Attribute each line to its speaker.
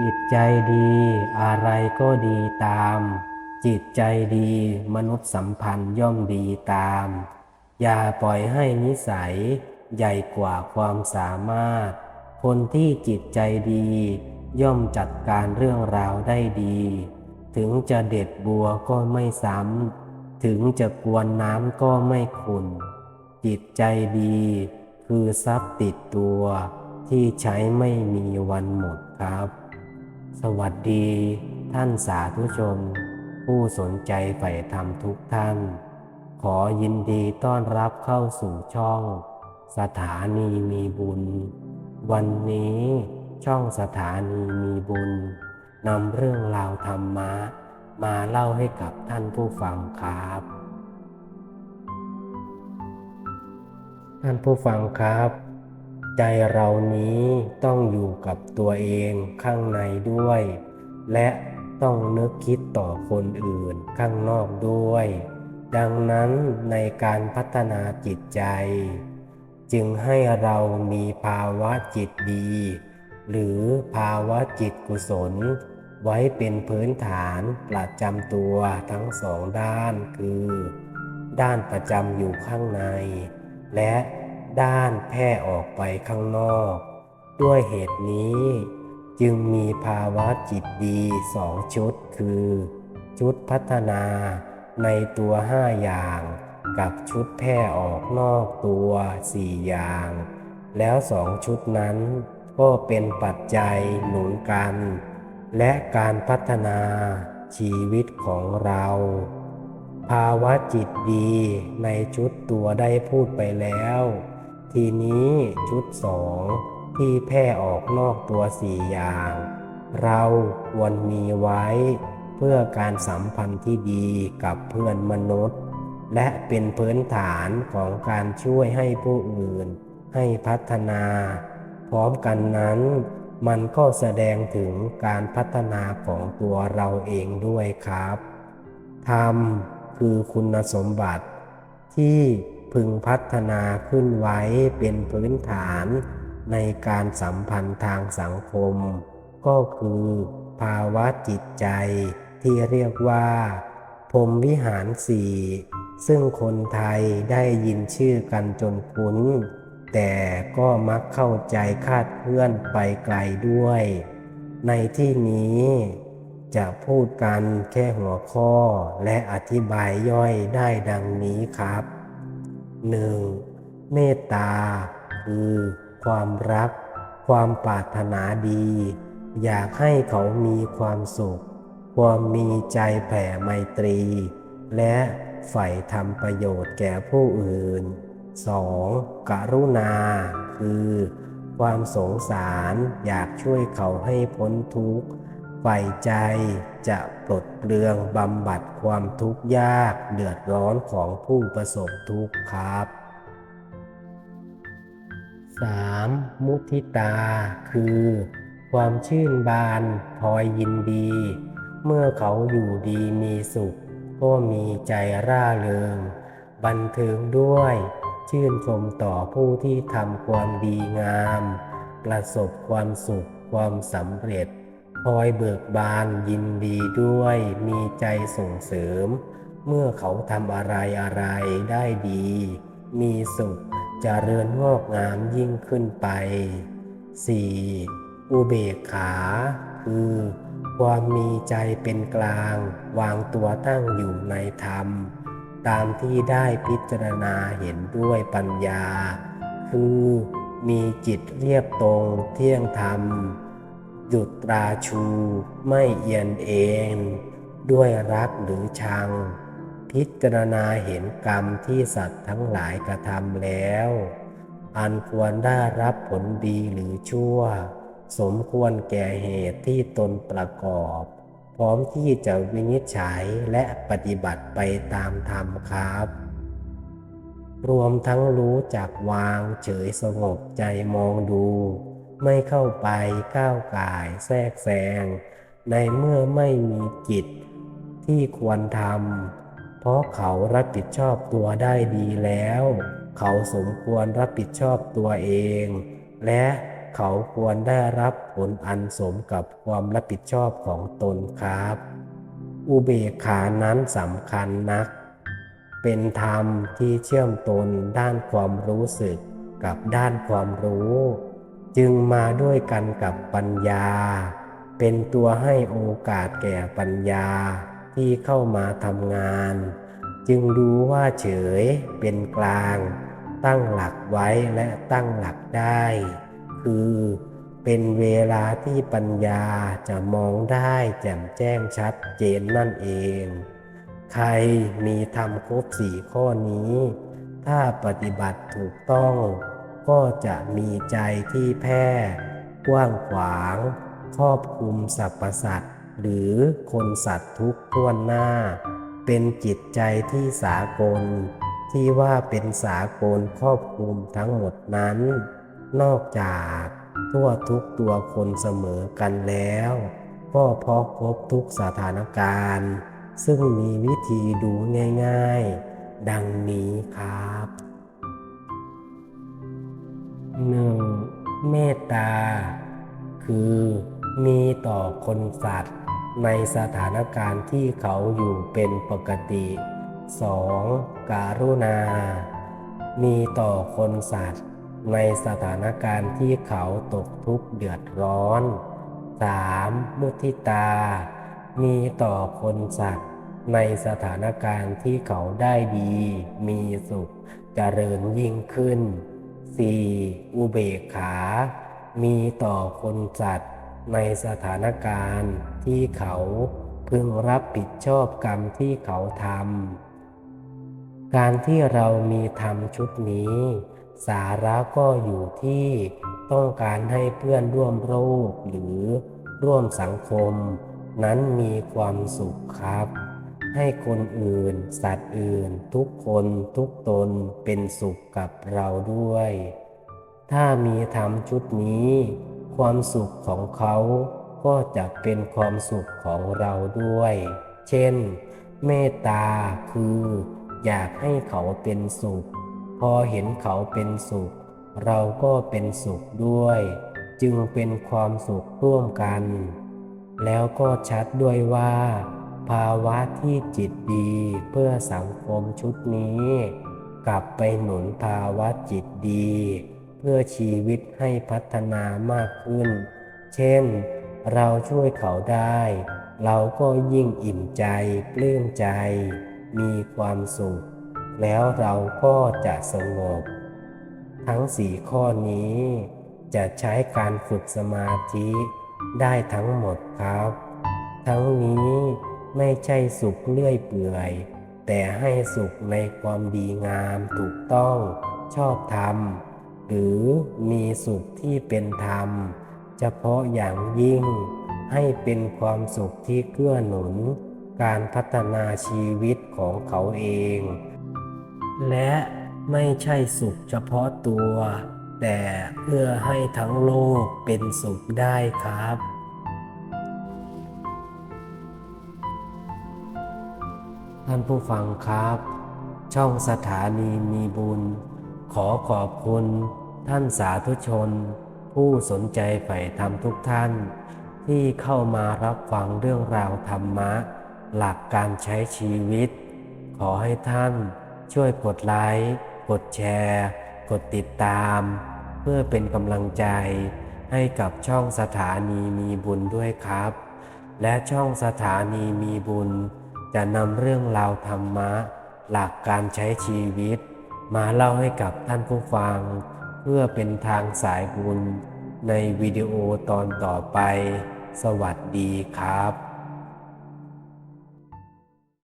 Speaker 1: จิตใจดีอะไรก็ดีตาม จิตใจดีมนุษย์สัมพันธ์ย่อมดีตาม อย่าปล่อยให้นิสัย ใหญ่กว่าความสามารถ คนที่จิตใจดี ย่อมจัดการเรื่องราวได้ดี ถึงจะเด็ดบัวก็ไม่ซ้ำ ถึงจะกวนน้ำก็ไม่ขุนจิตใจดี คือทรัพย์ติดตัว ที่ใช้ไม่มีวันหมดครับ สวัสดีท่านสาธุชน ผู้สนใจใฝ่ธรรมทุกท่าน ขอยินดีต้อนรับเข้าสู่ช่อง สถานีมีบุญ วันนี้ช่องสถานีมีบุญนำเรื่องราวธรรมะ มาเล่าให้กับท่านผู้ฟังครับ ท่านผู้ฟังครับ ใจเรานี้ต้องอยู่กับตัวเองข้างในด้วย และต้องนึกคิดต่อคนอื่นข้างนอกด้วย ดังนั้นในการพัฒนาจิตใจ จึงให้เรามีภาวะจิตดี หรือภาวะจิตกุศล ไว้เป็นพื้นฐานประจำตัวทั้งสองด้านคือ ด้านประจำอยู่ข้างใน และ ด้านแพร่ออกไปข้างนอก ด้วยเหตุนี้จึงมีภาวะจิตดีสองชุดคือ ชุดพัฒนาในตัวห้าอย่าง กับชุดแพร่ออกนอกตัวสี่อย่าง แล้วสองชุดนั้นก็เป็นปัจจัยหนุนกัน และการพัฒนาชีวิตของเรา ภาวะจิตดีในชุดตัวได้พูดไปแล้ว ทีนี้ชุดสองที่แพร่ออกนอกตัวสี่อย่าง เราควรมีไว้ เพื่อการสัมพันธ์ที่ดีกับเพื่อนมนุษย์ และเป็นพื้นฐานของการช่วยให้ผู้อื่น ให้พัฒนา พร้อมกันนั้น มันก็แสดงถึงการพัฒนาของตัวเราเองด้วยครับธรรมคือคุณสมบัติที่ พึงพัฒนาขึ้นไว้เป็นพื้นฐานในการสัมพันธ์ทางสังคม ก็คือภาวะจิตใจที่เรียกว่าพรมวิหารสี่ซึ่งคนไทยได้ยินชื่อกันจนคุ้น แต่ก็มักเข้าใจคาดเคลื่อนไปไกลด้วย ในที่นี้จะพูดกันแค่หัวข้อและอธิบายย่อยได้ดังนี้ครับ 1. เมตตา คือความรัก ความปรารถนาดี อยากให้เขามีความสุข ความมีใจแผ่ไมตรี และใฝ่ทำประโยชน์แก่ผู้อื่น 2. กรุณา คือ ความสงสารอยากช่วยเขาให้พ้นทุกข์ ใฝ่ใจจะปลดเปลืองบำบัดความทุกข์ยากเดือดร้อนของผู้ประสบทุกข์ครับ 3. มุทิตา คือ ความชื่นบานพลอยยินดี เมื่อเขาอยู่ดีมีสุข ก็มีใจร่าเริง บันเทิงด้วย ชื่นชมต่อผู้ที่ทำความดีงาม ประสบความสุขความสำเร็จ พลอยเบิกบานยินดีด้วยมีใจส่งเสริม เมื่อเขาทำอะไรอะไรได้ดี มีสุขจเจริญงอกงามยิ่งขึ้นไป 4. อุเบกขา คือ ความมีใจเป็นกลาง วางตัวตั้งอยู่ในธรรม ตามที่ได้พิจารณาเห็นด้วยปัญญา คือ มีจิตเรียบตรงเที่ยงธรรม หยุดตราชูไม่เอียนเอง ด้วยรักหรือชัง พิจารณาเห็นกรรมที่สัตว์ทั้งหลายกระทำแล้ว อันควรได้รับผลดีหรือชั่ว สมควรแก่เหตุที่ตนประกอบ พร้อมที่จะวินิจฉัยและปฏิบัติไปตามธรรมครับรวมทั้งรู้จักวางเฉยสงบใจมองดู ไม่เข้าไปก้าวกายแทรกแซง ในเมื่อไม่มีกิจที่ควรทำเพราะเขารับผิดชอบตัวได้ดีแล้ว เขาสมควรรับผิดชอบตัวเอง และเขาควรได้รับผลอันสมกับความรับผิดชอบของตนครับ อุเบกขานั้นสำคัญนัก เป็นธรรมที่เชื่อมตนด้านความรู้สึกกับด้านความรู้ จึงมาด้วยกันกับปัญญา เป็นตัวให้โอกาสแก่ปัญญาที่เข้ามาทำงาน จึงรู้ว่าเฉยเป็นกลาง ตั้งหลักไว้และตั้งหลักได้ คือเป็นเวลาที่ปัญญาจะมองได้แจ่มแจ้งชัดเจนนั่นเอง ใครมีทำครบสี่ข้อนี้ ถ้าปฏิบัติถูกต้อง ก็จะมีใจที่แพร่กว้างขวาง ครอบคลุมสรรพสัตว์หรือคนสัตว์ทุกท่วนหน้า เป็นจิตใจที่สากล ที่ว่าเป็นสากลครอบคลุมทั้งหมดนั้น นอกจากทั่วทุกตัวคนเสมอกันแล้ว ก็เพราะครบทุกสถานการณ์ ซึ่งมีวิธีดูง่าย ๆ ดังนี้ครับ 1. เมตตา คือมีต่อคนสัตว์ ในสถานการณ์ที่เขาอยู่เป็นปกติ 2. การุณา มีต่อคนสัตว์ ในสถานการณ์ที่เขาตกทุกข์เดือดร้อน 3. มุทิตา มีต่อคนสัตว์ ในสถานการณ์ที่เขาได้ดี มีสุขเจริญยิ่งขึ้น 4. อุเบกขา มีต่อคนสัตว์ ในสถานการณ์ที่เขาพึงรับผิดชอบกรรมที่เขาทำ การที่เรามีธรรมชุดนี้ สาระก็อยู่ที่ต้องการให้เพื่อนร่วมโลกหรือร่วมสังคม นั้นมีความสุขครับ ให้คนอื่น สัตว์อื่น ทุกคนทุกตนเป็นสุขกับเราด้วย ถ้ามีธรรมชุดนี้ ความสุขของเขาก็จะเป็นความสุขของเราด้วย เช่น เมตตาคือ อยากให้เขาเป็นสุข พอเห็นเขาเป็นสุข เราก็เป็นสุขด้วย จึงเป็นความสุขร่วมกัน แล้วก็ชัดด้วยว่า ภาวะที่จิตดีเพื่อสังคมชุดนี้ กลับไปหนุนภาวะจิตดี เพื่อชีวิตให้พัฒนามากขึ้น เช่น เราช่วยเขาได้ เราก็ยิ่งอิ่มใจปลื้มใจ มีความสุข แล้วเราก็จะสงบ ทั้งสี่ข้อนี้ จะใช้การฝึกสมาธิได้ทั้งหมดครับ ทั้งนี้ ไม่ใช่สุขเลื่อยเปื่อย แต่ให้สุขในความดีงามถูกต้องชอบธรรม หรือมีสุขที่เป็นธรรม เฉพาะอย่างยิ่ง ให้เป็นความสุขที่เกื้อหนุน การพัฒนาชีวิตของเขาเอง และไม่ใช่สุขเฉพาะตัว แต่เพื่อให้ทั้งโลกเป็นสุขได้ครับานผู้ฟังครับ ช่องสถานีมีบุญ ขอขอบคุณท่านสาธุชน ผู้สนใจใฝ่ธรรมทุกท่าน ที่เข้ามารับฟังเรื่องราวธรรมะ หลักการใช้ชีวิต ขอให้ท่านช่วยกดไลค์กดแชร์ กดติดตาม เพื่อเป็นกำลังใจให้กับช่องสถานีมีบุญด้วยครับ และช่องสถานีมีบุญ จะนำเรื่องราวธรรมะ หลักการใช้ชีวิต มาเล่าให้กับท่านผู้ฟัง เพื่อเป็นทางสายบุญในวิดีโอตอนต่อไป สวัสดีครับ